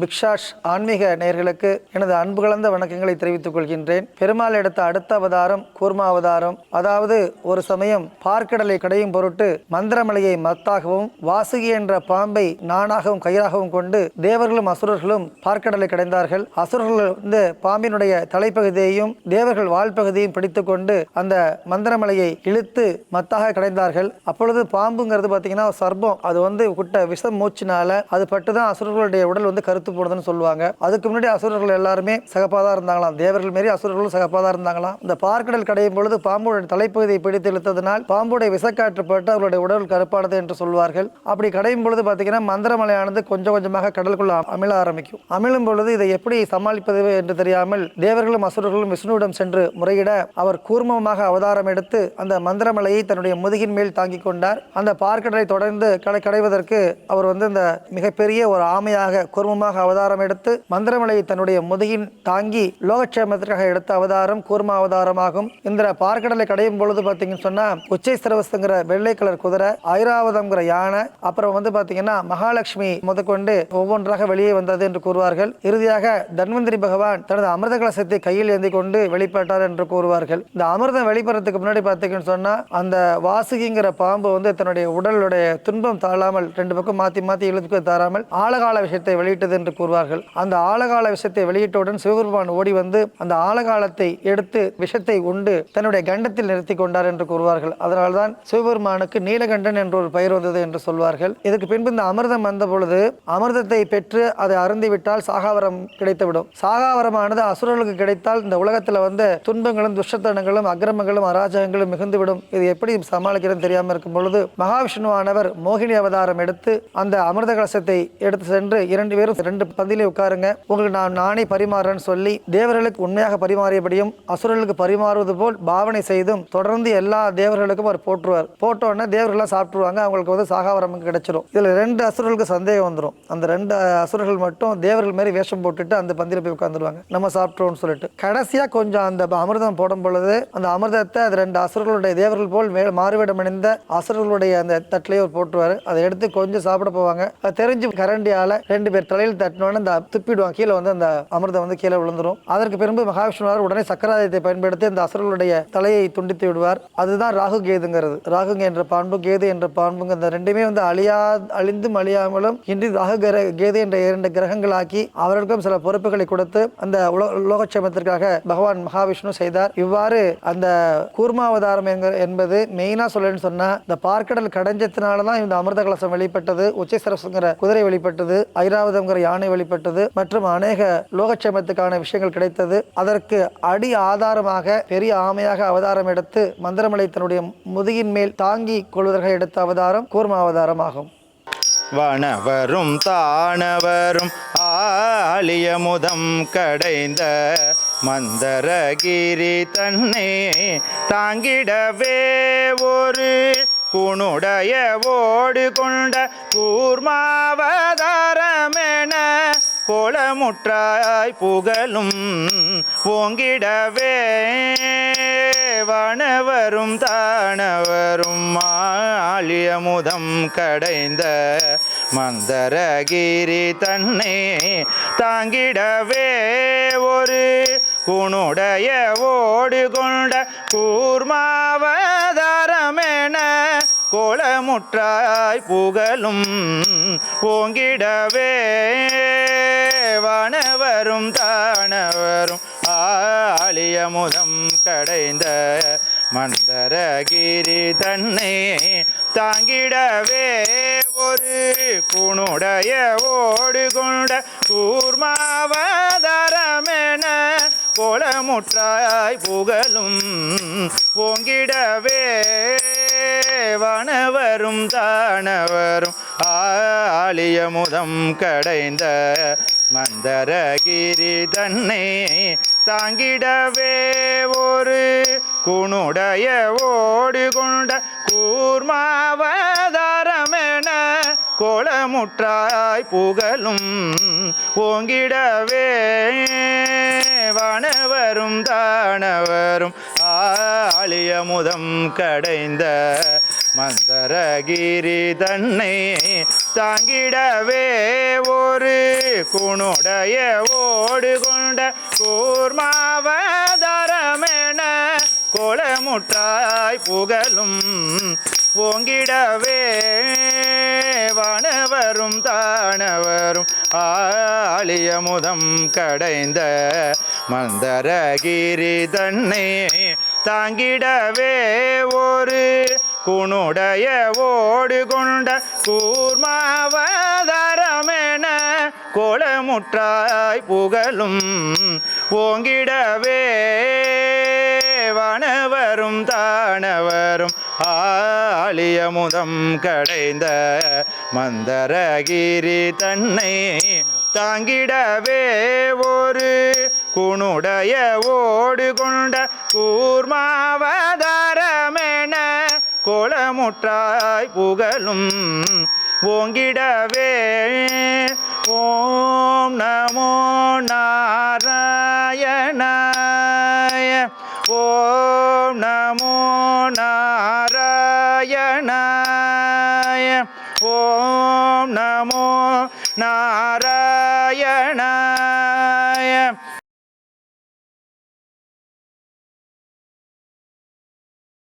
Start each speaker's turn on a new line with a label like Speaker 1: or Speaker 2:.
Speaker 1: பிக்ஷாஷ் ஆன்மீக நேயர்களுக்கு எனது அன்பு கலந்த வணக்கங்களை தெரிவித்துக் கொள்கின்றேன். பெருமாள் எடுத்த அடுத்த அவதாரம் கூர்மா அவதாரம். அதாவது ஒரு சமயம் பார்க்கடலை கடையும் பொருட்டு மந்திரமலையை மத்தாகவும் வாசுகி என்ற பாம்பை நானாகவும் கயிறாகவும் கொண்டு தேவர்களும் அசுரர்களும் பார்க்கடலை கடைந்தார்கள். அசுரர்கள் வந்து பாம்பினுடைய தலைப்பகுதியையும் தேவர்கள் வால்பகுதியையும் பிடித்துக்கொண்டு அந்த மந்திரமலையை இழுத்து மத்தாக கடைந்தார்கள். அப்பொழுது பாம்புங்கிறது பார்த்தீங்கன்னா சர்ப்பம் அது வந்து குட்ட விஷம் மூச்சினால அது பட்டு தான் அசுரர்களுடைய உடல் வந்து கருத்து போனதுன்னு சொல்லுவாங்க. அதுக்கு முன்னாடி அசுரர்கள் எல்லாருமே சகப்பாதா இருந்தாங்களாம். தேவர்கள் மாரி அசுரர்களும் சகப்பாதா இருந்தாங்களாம். இந்த பார்க்கடல் கடையும் பொழுது பாம்புடைய தலைப்பகுதியை பிடித்து இழுத்ததினால் பாம்புடைய விஷக்காற்று பட்டு உடல் கருப்பானது என்று சொல்வார்கள். அப்படி கடையும் பொழுது பார்த்தீங்கன்னா மந்திரமலையானது கொஞ்சம் கொஞ்சமாக கடலுக்குள்ள அமிழ ஆரம்பிக்கும். அமிழும் பொழுது இதை எப்படி சமாளிப்பது என்று தெரியாமல் தேவர்களும் அசுரர்களும் விஷ்ணுவிடம் சென்று முறையிட அவர் கூர்மமாக அவதாரம் எடுத்து அந்த மந்திரமலையை தன்னுடைய முதுகின் மேல் தாங்கிக் கொண்டார். அந்த பார்க்கடலை தொடர்ந்து கடை கடைவதற்கு அவர் வந்து இந்த மிகப்பெரிய ஒரு ஆமையாக கூர்மமாக அவதாரம் எடுத்து மந்திரமலையை தன்னுடைய முதுகின் தாங்கி லோகக்ஷேமத்திற்காக எடுத்த அவதாரம் கூர்மா அவதாரமாகும். இந்த பார்க்கடலை கடையும் பொழுது பார்த்தீங்கன்னு சொன்னால் உச்சை சிரவஸ்துங்கிற வெள்ளை கலர் குதிரை ஐராவதம்ங்கிற யானை அப்புறம் வந்து பார்த்தீங்கன்னா மகாலட்சுமி முதற்கொண்டு ஒவ்வொன்றாக வெளியே வந்தது என்று கூறுவார்கள். இறுதியாக தன்வந்திரி பகவான் தனது அமிர்த கலசத்தை கையில் ஏந்தி கொண்டு வெளிப்பட்டார் என்று கூறுவார்கள். இந்த அமிர்தம் வெளிப்படுறதுக்கு முன்னாடி பார்த்தீங்கன்னு சொன்னால் அந்த வாசுகிங்கிற பாம்பு வந்து தன்னுடைய உடலுடைய துன்பம் தாழாமல் ரெண்டு பக்கம் மாற்றி மாற்றி இழுத்துக்கு தாராமல் ஆழகால விஷயத்தை வெளியிட்டது என்று கூறுவார்கள். அந்த ஆழகால விஷத்தை வெளியிட்டவுடன் சிவபெருமான் ஓடி வந்து அந்த ஆழகாலத்தை எடுத்து விஷத்தை உண்டு தன்னுடைய கண்டத்தில் நிறுத்தி கொண்டார் என்று கூறுவார்கள். அதனால்தான் சிவபெருமானுக்கு நீலகண்டன் என்ற ஒரு பெயர் வந்தது என்று சொல்வார்கள். இதுக்கு பின்பு இந்த அமிர்தம் வந்த பொழுது அமிர்தத்தை பெற்று அதை அருந்திவிட்டால் சாகாவரம் கிடைத்துவிடும். சாகாவரமானது அசுரர்களுக்கு கிடைத்தால் இந்த உலகத்தில் வந்து துன்பங்களும் துஷ்டத்தனங்களும் அக்கிரமங்களும் அராஜகங்களும் மிகுந்துவிடும். இது எப்படி சமாளிக்கிறதுன்னு தெரியாமல் இருக்கும் பொழுது மகாவிஷ்ணுவானவர் மோகினி அவதாரம் எடுத்து அந்த அமிர்த கலசத்தை எடுத்து சென்று இரண்டு பேரும் ரெண்டு பந்திலே உட்காருங்க. உங்களுக்கு நான் நானே பரிமாறேன்னு சொல்லி தேவர்களுக்கு உண்மையாக பரிமாறியபடியும் அசுரர்களுக்கு பரிமாறுவது போல் பாவனை செய்தும் தொடர்ந்து எல்லா தேவர்களுக்கும் அவர் போட்டுருவார் போட்டோன்னே தேவர்கள்லாம் சாப்பிட்டுருவாங்க. அவங்களுக்கு வந்து சாகாவரம் கிடைச்சிடும் இதில் ரெண்டு அசுரர்களுக்கு சந்தேகம் வந்துடும் அந்த ரெண்டு அசுரர்கள் மட்டும் தேவர்கள் மாதிரி வேஷம் போட்டுட்டு அந்த பந்தியில் போய் உட்காந்துருவாங்க நம்ம சாப்பிட்றோம்னு சொல்லிட்டு. கடைசியாக கொஞ்சம் அந்த அமிர்தம் போடும் பொழுது அந்த அமிர்தத்தை அது ரெண்டு அசுரர்களுடைய தேவர்கள் போல் மே மாறுவிடம் அணிந்த அசுரர்களுடைய அந்த தட்டிலேயே அவர் அதை எடுத்து கொஞ்சம் சாப்பிட போவாங்க. அது தெரிஞ்சு கரண்டியால் ரெண்டு பேர் தலையில் தட்டினோடனே அந்த துப்பிடுவான். கீழே வந்து அந்த அமிர்தம் வந்து கீழே விழுந்துடும் அதற்கு பிறகு மகாவிஷ்ணுவார் உடனே சக்கராதயத்தை பயன்படுத்தி அந்த அசுரர்களுடைய தலையை துண்டித்து விடுவார். அதுதான் ராகு கேதுங்கிறது. ராகு என்ற பான்பு கேது என்ற பான்புங்க இந்த ரெண்டுமே வந்து அழியா அழிந்தும் அழியாமலும் இன்றி ராகு கிர கேது என்ற இரண்டு கிரகங்களாக்கி அவர்களுக்கும் சில பொறுப்புகளை கொடுத்து அந்த உலக பகவான் மகாவிஷ்ணு செய்தார். இவ்வாறு அந்த கூர்மாவதாரம் என்பது மெயினா சொல்லணும்னு சொன்னா இந்த பார்க்கடல் கடைஞ்சத்தினால தான் இந்த அமிர்த கலசம் வெளிப்பட்டது உச்சை சரசுங்கிற குதிரை வெளிப்பட்டது ஐராவதம்ங்கிற யானை வழிபட்டது மற்றும் அநேக லோகக்ஷேமத்துக்கான விஷயங்கள் கிடைத்தது. அதற்கு அடி ஆதாரமாக பெரிய ஆமையாக அவதாரம் எடுத்து மந்திரமலை தன்னுடைய முதுகின் மேல் தாங்கி கொள்வதற்காக எடுத்த அவதாரம் கூர்ம அவதாரம் ஆகும்
Speaker 2: வனவரும் தானவரும் ஆலியமுதம் கடைந்த மந்தரகிரி தன்னை தாங்கிடவே ஒரு குணுடைய ஓடு கொண்ட கூர்மாவதாரமே. கோலமுற்றாய் புகழும் ஓங்கிடவே வனவரும் தானவரும் ஆலியமுதம் கடைந்த மந்தரகிரி தன்னை தாங்கிடவே ஒரு குணுடைய ஓடு கொண்ட கூர்மாவதாரமென கோலமுற்றாய் புகழும் ஓங்கிடவே வானவரும் தானவரும் ஆலியமுதம் கடைந்த மந்தரகிரி தன்னை தாங்கிடவே ஒரு குணுடைய ஓடு கொண்ட கூர்மாவதரமென கோலமுற்றாய் புகழும் ஓங்கிடவே வனவரும் தானவரும் ஆலியமுதம் கடைந்த மந்தரகிரி தன்னை தாங்கிடவே ஒரு குணுடைய ஓடு கொண்ட கூர்மாவதாரமென கோலமுற்றாய் புகழும் ஓங்கிடவே வனவரும் தானவரும் ஆலியமுதம் கடைந்த மந்தரகிரி தன்னை தாங்கிடவே ஒரு குணுடைய ஓடு கொண்ட கூர்மாவதரமென கோலமுற்றாய் புகழும் ஓங்கிடவே வானவரும் தானவரும் ஆலியமுதம் கடைந்த மந்தரகிரி தன்னை தாங்கிடவே ஒரு குணுடைய ஓடு கொண்ட கூர்மாவதரமென கோலமுற்றாய் புகழும் ஓங்கிடவே வானவரும் தானவரும் ஆலியமுதம் கடைந்த மந்தரகிரி தன்னை தாங்கிடவே ஒரு குணுடைய ஓடு கொண்ட கூர்மாவதாரமென கோலமுற்றாய் புகழும் ஓங்கிடவே ஓம் நமோ நாராயணாய